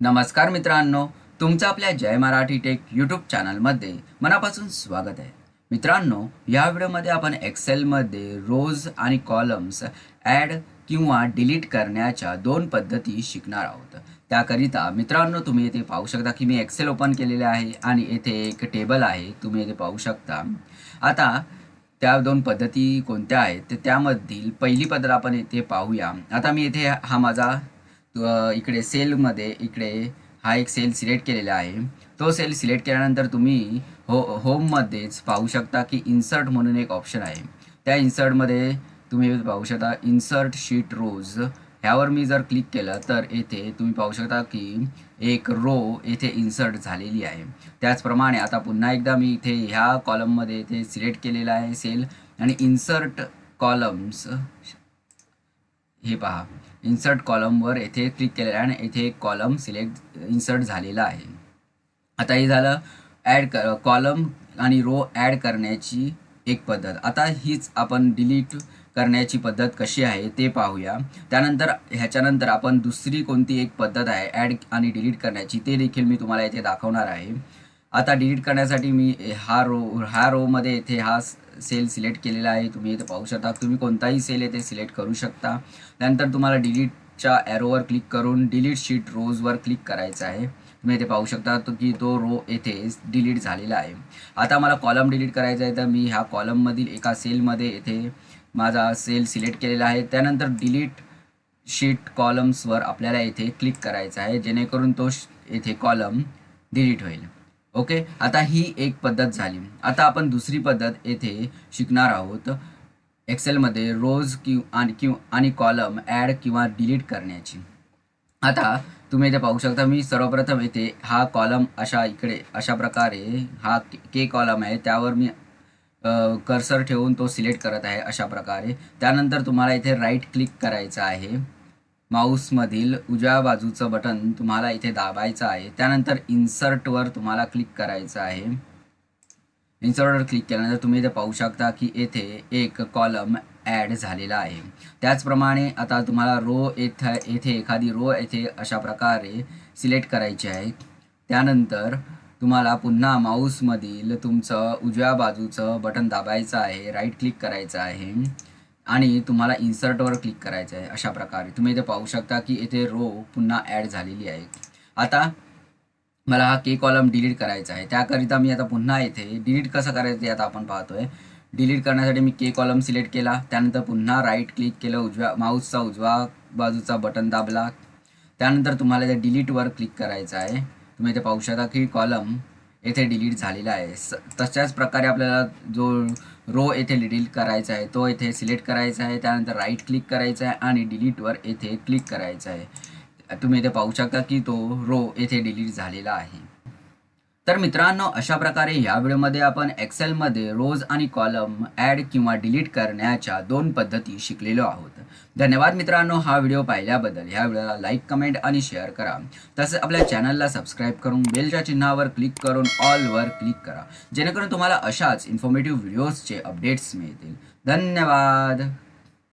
नमस्कार मित्रांनो तुमचं आपल्या जय मराठी टेक यूट्यूब चॅनलमध्ये मनापासून स्वागत आहे. मित्रांनो या व्हिडिओमध्ये आपण एक्सेलमध्ये रोज आणि कॉलम्स ॲड किंवा डिलीट करण्याच्या दोन पद्धती शिकणार आहोत. त्याकरिता मित्रांनो तुम्ही येथे पाहू शकता की मी एक्सेल ओपन केलेले आहे आणि येथे एक टेबल आहे. तुम्ही येथे पाहू शकता. आता त्या दोन पद्धती कोणत्या आहेत? तर त्यामधील पहिली पद्धत आपण येथे पाहूया. आता मी येथे हा माझा इकडे सेलमध्ये इकडे हा एक सेल सिलेक्ट केलेला आहे. तो सेल सिलेक्ट केल्यानंतर तुम्ही हो होममध्येच पाहू शकता की इन्सर्ट म्हणून एक ऑप्शन आहे. त्या इन्सर्टमध्ये तुम्ही पाहू शकता इन्सर्ट शीट रोज. ह्यावर मी जर क्लिक केलं तर येथे तुम्ही पाहू शकता की एक रो येथे इन्सर्ट झालेली आहे. त्याचप्रमाणे आता पुन्हा एकदा मी इथे ह्या कॉलममध्ये इथे सिलेक्ट केलेला आहे सेल. आणि इन्सर्ट कॉलम्स हे पहा. इन्सर्ट कॉलमवर येथे क्लिक केलेलं आहे आणि येथे एक कॉलम सिलेक्ट इन्सर्ट झालेला आहे. आता हे झालं ॲड कर कॉलम आणि रो ॲड करण्याची एक पद्धत. आता हीच आपण डिलीट करण्याची पद्धत कशी आहे ते पाहूया. त्यानंतर ह्याच्यानंतर आपण दुसरी कोणती एक पद्धत आहे ॲड आणि डिलीट करण्याची ते देखील मी तुम्हाला इथे दाखवणार आहे. आता डिलीट करण्यासाठी मी हा रो हा रोमध्ये येथे हा सेल सिलेक्ट केलेला आहे. तुम्ही इथे पाहू शकता. तुम्ही कोणताही सेल येथे सिलेक्ट करू शकता. त्यानंतर तुम्हाला डिलीटच्या ॲरोवर क्लिक करून डिलीट शीट रोजवर क्लिक करायचं आहे. तुम्ही इथे पाहू शकता तो की तो रो येथे डिलीट झालेला आहे. आता मला कॉलम डिलीट करायचा आहे. तर मी ह्या कॉलममधील एका सेलमध्ये येथे माझा सेल सिलेक्ट केलेला आहे. त्यानंतर डिलीट शीट कॉलम्सवर आपल्याला येथे क्लिक करायचं आहे. जेणेकरून तो श- येथे कॉलम डिलीट होईल. ओके? आता ही एक पद्धत झाली. आता आपण दुसरी पद्धत येथे शिकणार आहोत. एक्सेलमध्ये रोज किंव आणि किंव आणि कॉलम ॲड किंवा डिलीट करण्याची. आता तुम्ही इथे पाहू शकता मी सर्वप्रथम येथे हा कॉलम अशा इकडे अशा प्रकारे हा के कॉलम आहे. त्यावर मी कर्सर ठेवून तो सिलेक्ट करत आहे अशा प्रकारे. त्यानंतर तुम्हाला इथे राईट क्लिक करायचं आहे. माऊसमधील उजव्या बाजूचं बटन तुम्हाला इथे दाबायचं आहे. त्यानंतर इन्सर्टवर तुम्हाला क्लिक करायचं आहे. इन्सर्टवर क्लिक केल्यानंतर तुम्ही इथे पाहू शकता की येथे एक कॉलम ॲड झालेला आहे. त्याचप्रमाणे आता तुम्हाला रो येथे येथे एखादी रो येथे अशा प्रकारे सिलेक्ट करायची आहे. त्यानंतर तुम्हाला पुन्हा माऊसमधील तुमचं उजव्या बाजूचं बटन दाबायचं आहे. राईट क्लिक करायचं आहे. आणि तुम्हाला इन्सर्टवर क्लिक करायचं आहे अशा प्रकारे. तुम्ही इथे पाहू शकता की इथे रो पुन्हा ॲड झालेली आहे. आता मला हा के कॉलम डिलीट करायचा आहे. त्याकरिता मी आता पुन्हा येथे डिलीट कसं करायचं ते आता आपण पाहतोय. डिलीट करण्यासाठी मी के कॉलम सिलेक्ट केला. त्यानंतर पुन्हा राईट क्लिक केलं उजव्या माऊसचा उजवा बाजूचा बटन दाबला. त्यानंतर तुम्हाला इथे डिलीटवर क्लिक करायचं आहे. तुम्ही इथे पाहू शकता की कॉलम येथे डिलीट झालेला आहे. स तशाच प्रकारे आपल्याला जो रो येथे डिलीट करायचा आहे तो येथे सिलेक्ट करायचा आहे. त्यानंतर राईट क्लिक करायचा आहे आणि डिलीटवर येथे क्लिक करायचं आहे. तुम्ही इथे पाहू शकता की तो रो येथे डिलीट झालेला आहे. तर मित्रांनो अशा प्रकारे या व्हिडिओमध्ये आपण एक्सेलमध्ये रोज आणि कॉलम ॲड किंवा डिलीट करण्याच्या दोन पद्धती शिकलेलो आहोत. धन्यवाद मित्रांनो हा व्हिडिओ पाहिल्याबद्दल. ह्या व्हिडिओला लाईक कमेंट आणि शेअर करा. तसेच आपल्या चॅनलला सबस्क्राईब करून बेलच्या चिन्हावर क्लिक करून ऑलवर क्लिक करा. जेणेकरून तुम्हाला अशाच इन्फॉर्मेटिव्ह व्हिडिओजचे अपडेट्स मिळतील. धन्यवाद!